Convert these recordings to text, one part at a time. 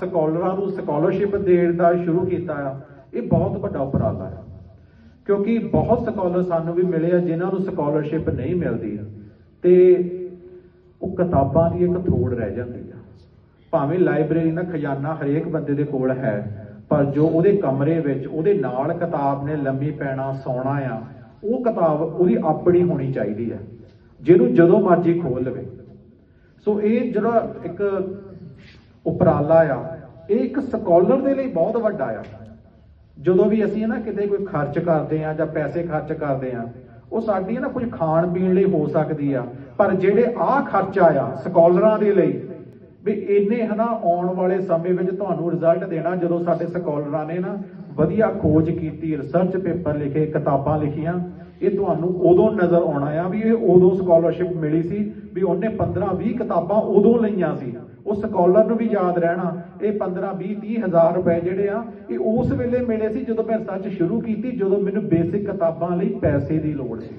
ਸਕਾਲਰਾਂ ਨੂੰ ਸਕਾਲਰਸ਼ਿਪ ਦੇਣ ਦਾ ਸ਼ੁਰੂ ਕੀਤਾ ਆ, ਇਹ ਬਹੁਤ ਵੱਡਾ ਉਪਰਾਲਾ ਹੈ ਕਿਉਂਕਿ ਬਹੁਤ ਸਕਾਲਰ ਸਾਨੂੰ ਵੀ ਮਿਲੇ ਆ, ਜਿਨ੍ਹਾਂ ਨੂੰ ਸਕਾਲਰਸ਼ਿਪ ਨਹੀਂ ਮਿਲਦੀ ਤੇ ਉਹ ਕਿਤਾਬਾਂ ਦੀ ਇੱਕ ਥੋੜ ਰਹਿ ਜਾਂਦੀ ਆ। ਭਾਵੇਂ ਲਾਇਬ੍ਰੇਰੀ ਦਾ ਖਜ਼ਾਨਾ ਹਰੇਕ ਬੰਦੇ ਦੇ ਕੋਲ ਹੈ, ਪਰ ਜੋ ਉਹਦੇ ਕਮਰੇ ਵਿੱਚ, ਉਹਦੇ ਨਾਲ ਕਿਤਾਬ ਨੇ ਲੰਮੀ ਪੈਣਾ, ਸੌਣਾ ਆ, ਉਹ ਕਿਤਾਬ ਉਹਦੀ ਆਪਣੀ ਹੋਣੀ ਚਾਹੀਦੀ ਹੈ ਜਿਹਨੂੰ ਜਦੋਂ ਮਰਜ਼ੀ ਖੋਲ ਲਵੇ। ਸੋ ਇਹ ਜਿਹੜਾ ਇੱਕ ਉਪਰਾਲਾ ਆ। ਇਹ ਇੱਕ ਸਕਾਲਰ ਦੇ ਲਈ ਬਹੁਤ ਵੱਡਾ ਆ। ਜਦੋਂ ਵੀ ਅਸੀਂ ਨਾ ਕਿਤੇ ਕੋਈ ਖਰਚ ਕਰਦੇ ਆ ਜਾਂ ਪੈਸੇ ਖਰਚ ਕਰਦੇ ਆ, ਉਹ ਸਾਡੀ ਨਾ ਕੁਝ ਖਾਣ ਪੀਣ ਲਈ ਹੋ ਸਕਦੀ ਆ। ਪਰ ਜਿਹੜੇ ਆਹ ਖਰਚਾ ਆ ਸਕਾਲਰਾਂ ਦੇ ਲਈ, ਵੀ ਇਹਨੇ ਹਨਾ ਆਉਣ ਵਾਲੇ ਸਮੇਂ ਵਿੱਚ ਤੁਹਾਨੂੰ ਰਿਜ਼ਲਟ ਦੇਣਾ, ਜਦੋਂ ਸਾਡੇ ਸਕਾਲਰਾਂ ਨੇ ਨਾ ਵਧੀਆ ਖੋਜ ਕੀਤੀ ਰਿਸਰਚ ਪੇਪਰ ਲਿਖੇ, ਕਿਤਾਬਾਂ ਲਿਖੀਆਂ, ਇਹ ਤੁਹਾਨੂੰ ਉਦੋਂ ਨਜ਼ਰ ਆਉਣਾ ਆ ਵੀ ਇਹ ਉਦੋਂ ਸਕਾਲਰਸ਼ਿਪ ਮਿਲੀ ਸੀ ਵੀ ਉਹਨੇ 15 20 ਕਿਤਾਬਾਂ ਉਦੋਂ ਲਈਆਂ ਸੀ। ਉਹ ਸਕਾਲਰ ਨੂੰ ਵੀ ਯਾਦ ਰਹਿਣਾ। ਇਹ 15 20 30 ਹਜ਼ਾਰ ਰੁਪਏ ਜਿਹੜੇ ਆ, ਇਹ ਉਸ ਵੇਲੇ ਮਿਲੇ ਸੀ ਜਦੋਂ ਮੈਂ ਰਿਸਰਚ ਸ਼ੁਰੂ ਕੀਤੀ, ਜਦੋਂ ਮੈਨੂੰ ਬੇਸਿਕ ਕਿਤਾਬਾਂ ਲਈ ਪੈਸੇ ਦੀ ਲੋੜ ਸੀ।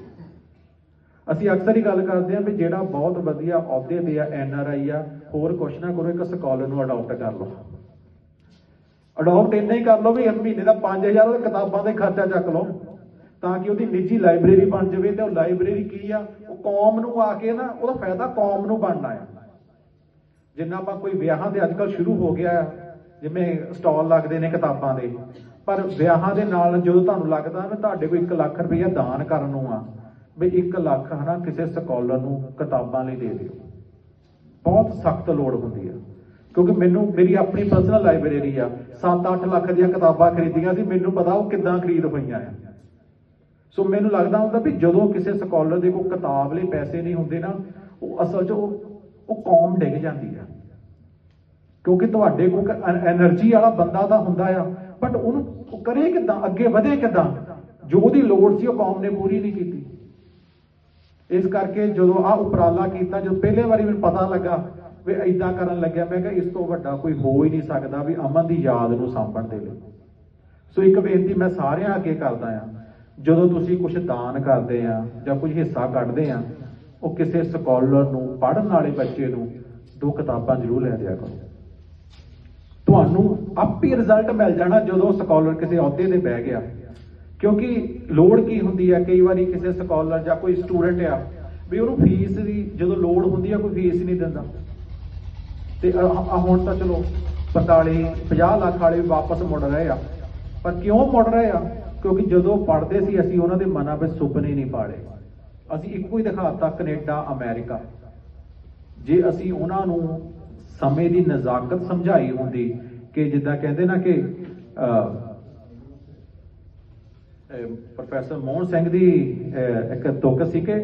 ਅਸੀਂ ਅਕਸਰ ਹੀ ਗੱਲ ਕਰਦੇ ਹਾਂ ਵੀ ਜਿਹੜਾ ਬਹੁਤ ਵਧੀਆ ਅਹੁਦੇ ਤੇ ਆ ਐਨ ਆਰ ਆਈ ਆ, ਹੋਰ ਕੁਛ ਨਾ ਕਰੋ, ਇੱਕ ਸਕਾਲਰ ਨੂੰ ਅਡਾਪਟ ਕਰ ਲਓ। ਅਡਾਪਟ ਇੰਨਾ ਹੀ ਕਰ ਲਓ ਵੀ ਮਹੀਨੇ ਦਾ 5000 ਉਹ ਕਿਤਾਬਾਂ ਦੇ ਖਰਚਾ ਚੱਕ ਲਓ, ਤਾਂ ਕਿ ਉਹਦੀ ਨਿੱਜੀ ਲਾਇਬ੍ਰੇਰੀ ਬਣ ਜਾਵੇ ਤੇ ਉਹ ਲਾਇਬ੍ਰੇਰੀ ਕੀ ਆ, ਉਹ ਕੌਮ ਨੂੰ ਆ ਕੇ ਨਾ, ਉਹਦਾ ਫਾਇਦਾ ਕੌਮ ਨੂੰ ਬਣਨਾ ਆ। ਜਿੰਨਾ ਆਪਾਂ ਕੋਈ ਵਿਆਹਾਂ ਦੇ ਅੱਜਕੱਲ ਸ਼ੁਰੂ ਹੋ ਗਿਆ ਜਿਵੇਂ ਸਟਾਲ ਲੱਗਦੇ ਨੇ ਕਿਤਾਬਾਂ ਦੇ, ਪਰ ਵਿਆਹਾਂ ਦੇ ਨਾਲ ਜਦੋਂ ਤੁਹਾਨੂੰ ਲੱਗਦਾ ਵੀ ਤੁਹਾਡੇ ਕੋਲ 1 ਲੱਖ ਰੁਪਈਆ ਦਾਨ ਕਰਨ ਨੂੰ ਆ, ਵੀ 1 ਲੱਖ ਹਨਾ ਕਿਸੇ ਸਕਾਲਰ ਨੂੰ ਕਿਤਾਬਾਂ ਲਈ ਦੇ ਦਿਓ। ਬਹੁਤ ਸਖਤ ਲੋੜ ਹੁੰਦੀ ਆ। ਕਿਉਂਕਿ ਮੈਨੂੰ, ਮੇਰੀ ਆਪਣੀ ਪਰਸਨਲ ਲਾਇਬ੍ਰੇਰੀ ਆ 7-8 ਲੱਖ ਦੀਆਂ ਕਿਤਾਬਾਂ ਖਰੀਦੀਆਂ ਸੀ, ਮੈਨੂੰ ਪਤਾ ਉਹ ਕਿੱਦਾਂ ਖਰੀਦ ਹੋਈਆਂ ਆ। ਸੋ ਮੈਨੂੰ ਲੱਗਦਾ ਹੁੰਦਾ ਵੀ ਜਦੋਂ ਕਿਸੇ ਸਕਾਲਰ ਦੇ ਕੋਲ ਕਿਤਾਬ ਲਈ ਪੈਸੇ ਨਹੀਂ ਹੁੰਦੇ ਨਾ, ਉਹ ਅਸਲ 'ਚ ਉਹ ਉਹ ਕੌਮ ਡਿੱਗ ਜਾਂਦੀ ਆ। ਕਿਉਂਕਿ ਤੁਹਾਡੇ ਕੋਲ એનર્ਜੀ ਵਾਲਾ ਬੰਦਾ ਤਾਂ ਹੁੰਦਾ ਆ ਬਟ ਉਹਨੂੰ ਕਰੇ ਕਿਦਾਂ, ਅੱਗੇ ਵਧੇ ਕਿਦਾਂ? ਜੋ ਉਹਦੀ ਲੋੜ ਸੀ, ਉਹ ਕੌਮ ਨੇ ਪੂਰੀ ਨਹੀਂ ਕੀਤੀ। ਇਸ ਕਰਕੇ ਜਦੋਂ ਆ ਉਪਰਾਲਾ ਕੀਤਾ, ਜਦੋਂ ਪਹਿਲੇ ਵਾਰੀ ਮੈਨੂੰ ਪਤਾ ਲੱਗਾ ਵੀ ਐਦਾਂ ਕਰਨ ਲੱਗਿਆ, ਮੈਂ ਕਿਹਾ ਇਸ ਤੋਂ ਵੱਡਾ ਕੋਈ ਹੋ ਹੀ ਨਹੀਂ ਸਕਦਾ ਵੀ ਅਮਨ ਦੀ ਯਾਦ ਨੂੰ ਸਾਂਭਣ ਦੇ ਲਈ। ਸੋ ਇੱਕ ਬੇਨਤੀ ਮੈਂ ਸਾਰਿਆਂ ਅੱਗੇ ਕਰਦਾ ਆ, ਜਦੋਂ ਤੁਸੀਂ ਕੁਝ ਦਾਨ ਕਰਦੇ ਆ ਜਾਂ ਕੁਝ ਹਿੱਸਾ ਕੱਢਦੇ ਆ ਉਹ ਕਿਸੇ ਸਕਾਲਰ ਨੂੰ, ਪੜ੍ਹਨ ਵਾਲੇ ਬੱਚੇ ਨੂੰ ਦੋ ਕਿਤਾਬਾਂ ਜ਼ਰੂਰ ਲੈ ਦਿਆ ਕਰੋ। ਤੁਹਾਨੂੰ ਆਪੇ ਰਿਜ਼ਲਟ ਮਿਲ ਜਾਣਾ ਜਦੋਂ ਸਕਾਲਰ ਕਿਸੇ ਅਹੁਦੇ ਤੇ ਬਹਿ ਗਿਆ। ਕਿਉਂਕਿ ਲੋੜ ਕੀ ਹੁੰਦੀ ਹੈ ਕਈ ਵਾਰੀ ਕਿਸੇ ਸਕਾਲਰ ਜਾਂ ਕੋਈ ਸਟੂਡੈਂਟ ਆ ਵੀ ਉਹਨੂੰ ਫੀਸ ਦੀ ਜਦੋਂ ਲੋੜ ਹੁੰਦੀ ਆ, ਕੋਈ ਫੀਸ ਨਹੀਂ ਦਿੰਦਾ। ਤੇ ਹੁਣ ਤਾਂ ਚਲੋ 45 50 ਲੱਖ ਵਾਲੇ ਵੀ ਵਾਪਸ ਮੁੜ ਰਹੇ ਆ। ਪਰ ਕਿਉਂ ਮੁੜ ਰਹੇ ਆ? ਕਿਉਂਕਿ ਜਦੋਂ ਪੜ੍ਹਦੇ ਸੀ ਅਸੀਂ ਉਹਨਾਂ ਦੇ ਮਨਾਂ ਵਿੱਚ ਸੁਪਨੇ ਨਹੀਂ ਪਾਲੇ ਅਸੀਂ ਇੱਕੋ ਹੀ ਦਿਖਾਤਾ ਕੈਨੇਡਾ, ਅਮਰੀਕਾ। ਜੇ ਅਸੀਂ ਉਹਨਾਂ ਨੂੰ ਸਮੇਂ ਦੀ ਨਜ਼ਾਕਤ ਸਮਝਾਈ ਹੁੰਦੀ ਕਿ ਜਿੱਦਾਂ ਕਹਿੰਦੇ ਨਾ ਕਿ ਪ੍ਰੋਫੈਸਰ ਮੋਹਨ ਸਿੰਘ ਦੀ ਇੱਕ ਤੁਕ ਸੀ ਕਿ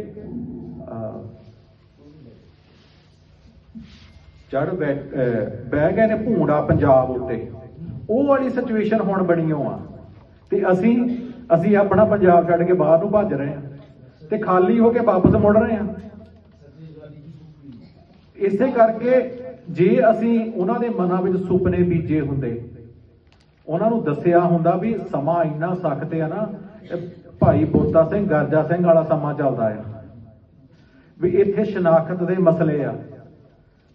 ਚੜ ਬਹਿ ਗਏ ਨੇ ਭੂੰਡਾ ਪੰਜਾਬ ਉੱਤੇ। ਉਹ ਵਾਲੀ ਸਿਚੁਏਸ਼ਨ ਹੁਣ ਬਣੀ ਓ ਆ ਤੇ ਅਸੀਂ ਅਸੀਂ ਆਪਣਾ ਪੰਜਾਬ ਛੱਡ ਕੇ ਬਾਹਰ ਨੂੰ ਭੱਜ ਰਹੇ ਹਾਂ। ਤੇ ਖਾਲੀ ਹੋ ਕੇ ਵਾਪਸ ਮੁੜ ਰਹੇ ਹਾਂ। ਇਸੇ ਕਰਕੇ ਜੇ ਅਸੀਂ ਉਹਨਾਂ ਦੇ ਮਨਾਂ ਵਿੱਚ ਸੁਪਨੇ ਬੀਜੇ ਹੁੰਦੇ, ਉਹਨਾਂ ਨੂੰ ਦੱਸਿਆ ਹੁੰਦਾ ਵੀ ਸਮਾਂ ਇੰਨਾ ਸਖਤ ਆ ਨਾ ਭਾਈ ਬੋਤਾ ਸਿੰਘ, ਗਰਜਾ ਸਿੰਘ ਵਾਲਾ ਸਮਾਂ ਚੱਲਦਾ ਆ। ਵੀ ਇੱਥੇ ਸ਼ਨਾਖਤ ਦੇ ਮਸਲੇ ਆ।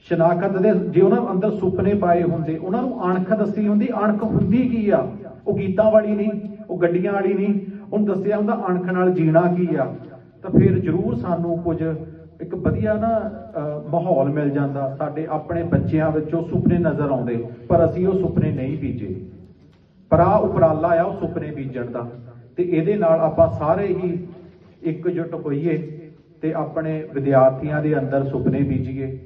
ਸ਼ਨਾਖਤ ਦੇ ਜੇ ਉਹਨਾਂ ਅੰਦਰ ਸੁਪਨੇ ਪਾਏ ਹੁੰਦੇ, ਉਹਨਾਂ ਨੂੰ ਅਣਖ ਦੱਸੀ ਹੁੰਦੀ, ਅਣਖ ਹੁੰਦੀ ਕੀ ਆ? ਉਹ ਗੀਤਾਂ ਵਾਲੀ ਨਹੀਂ, ਉਹ ਗੱਡੀਆਂ ਵਾਲੀ ਨਹੀਂ। ਉਹਨੂੰ ਦੱਸਿਆ ਹੁੰਦਾ ਅਣਖ ਨਾਲ ਜੀਣਾ ਕੀ ਆ? ਤਾਂ ਫਿਰ ਜ਼ਰੂਰ ਸਾਨੂੰ ਕੁਝ ਇੱਕ ਵਧੀਆ ਨਾ ਮਾਹੌਲ ਮਿਲ ਜਾਂਦਾ ਸਾਡੇ ਆਪਣੇ ਬੱਚਿਆਂ ਵਿੱਚੋਂ ਸੁਪਨੇ ਨਜ਼ਰ ਆਉਂਦੇ, ਪਰ ਅਸੀਂ ਉਹ ਸੁਪਨੇ ਨਹੀਂ ਬੀਜੇ। ਪਰ ਆ ਉਪਰਾਲਾ ਆ ਉਹ ਸੁਪਨੇ ਬੀਜਣ ਦਾ। ਤੇ ਇਹਦੇ ਨਾਲ ਆਪਾਂ ਸਾਰੇ ਹੀ ਇਕਜੁੱਟ ਹੋਈਏ ਤੇ ਆਪਣੇ ਵਿਦਿਆਰਥੀਆਂ ਦੇ ਅੰਦਰ ਸੁਪਨੇ ਬੀਜੀਏ,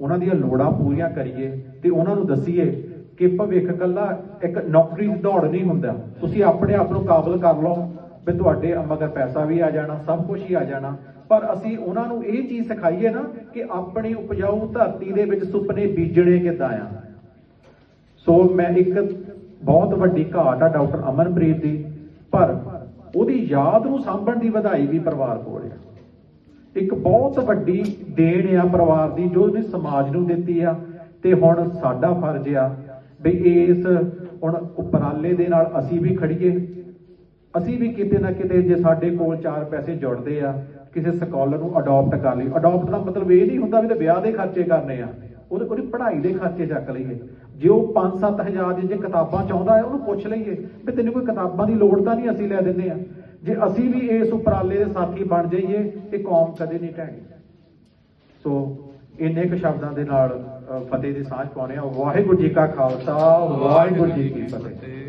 ਉਹਨਾਂ ਦੀਆਂ ਲੋੜਾਂ ਪੂਰੀਆਂ ਕਰੀਏ ਤੇ ਉਹਨਾਂ ਨੂੰ ਦੱਸੀਏ ਕਿ ਭਵਿੱਖ ਕੱਲਾ ਇੱਕ ਨੌਕਰੀ ਦੀ ਦੌੜ ਨਹੀਂ ਹੁੰਦਾ। ਤੁਸੀਂ ਆਪਣੇ ਆਪ ਨੂੰ ਕਾਬਲ ਕਰ ਲਓ। ਵੀ ਤੁਹਾਡੇ ਮਗਰ ਪੈਸਾ ਵੀ ਆ ਜਾਣਾ, ਸਭ ਕੁਝ ਹੀ ਆ ਜਾਣਾ। ਪਰ ਅਸੀਂ ਉਹਨਾਂ ਨੂੰ ਇਹ ਚੀਜ਼ ਸਿਖਾਈਏ ਨਾ ਕਿ ਆਪਣੀ ਉਪਜਾਊ ਧਰਤੀ ਦੇ ਵਿੱਚ ਸੁਪਨੇ ਬੀਜਣੇ ਕਿੱਦਾਂ ਆ। ਸੋ ਮੈਂ ਇੱਕ ਬਹੁਤ ਵੱਡੀ ਘਾਟ ਆ ਡਾਕਟਰ ਅਮਨਪ੍ਰੀਤ ਦੀ, ਪਰ ਉਹਦੀ ਯਾਦ ਨੂੰ ਸਾਂਭਣ ਦੀ ਵਧਾਈ ਵੀ ਪਰਿਵਾਰ ਕੋਲ ਆ। ਇੱਕ ਬਹੁਤ ਵੱਡੀ ਦੇਣ ਆ ਪਰਿਵਾਰ ਦੀ, ਜੋ ਉਹਨੇ ਸਮਾਜ ਨੂੰ ਦਿੱਤੀ ਆ, ਤੇ ਹੁਣ ਸਾਡਾ ਫਰਜ਼ ਆ ਵੀ ਇਸ ਹੁਣ ਉਪਰਾਲੇ ਦੇ ਨਾਲ ਅਸੀਂ ਵੀ ਖੜੀਏ। ਅਸੀਂ ਵੀ ਕਿਤੇ ਨਾ ਕਿਤੇ ਜੇ ਸਾਡੇ ਕੋਲ ਚਾਰ ਪੈਸੇ ਜੁੜਦੇ ਆ, ਕਿਸੇ ਸਕਾਲਰ ਨੂੰ ਅਡਾਪਟ ਕਰ ਲਈ। ਅਡਾਪਟ ਦਾ ਮਤਲਬ ਇਹ ਨਹੀਂ ਹੁੰਦਾ ਵੀ ਤੇ ਵਿਆਹ ਦੇ ਖਰਚੇ ਕਰਨੇ ਆ। ਉਹਦੇ ਉਹਦੀ ਪੜ੍ਹਾਈ ਦੇ ਖਰਚੇ ਚੱਕ ਲਈਏ। ਜੇ ਉਹ 5-7000 ਦੀ ਜੇ ਕਿਤਾਬਾਂ ਚਾਹੁੰਦਾ ਹੈ, ਉਹਨੂੰ ਪੁੱਛ ਲਈਏ ਵੀ ਤੈਨੂੰ ਕੋਈ ਕਿਤਾਬਾਂ ਦੀ ਲੋੜ ਤਾਂ ਨਹੀਂ ਅਸੀਂ ਲੈ ਦਿੰਦੇ ਆ। ਜੇ ਅਸੀਂ ਵੀ ਇਸ ਉਪਰਾਲੇ ਦੇ ਸਾਥੀ ਬਣ ਜਾਈਏ ਇਹ ਕੌਮ ਕਦੇ ਨਹੀਂ ਢਹਿਣੀ। ਸੋ, ਇੰਨੇ ਕੁ ਸ਼ਬਦਾਂ ਦੇ ਨਾਲ ਫਤਿਹ ਦੀ ਸਾਂਝ ਪਾਉਣੇ ਆ ਵਾਹਿਗੁਰੂ ਜੀ ਕਾ ਖਾਲਸਾ, ਵਾਹਿਗੁਰੂ ਜੀ ਕੀ ਫਤਿਹ।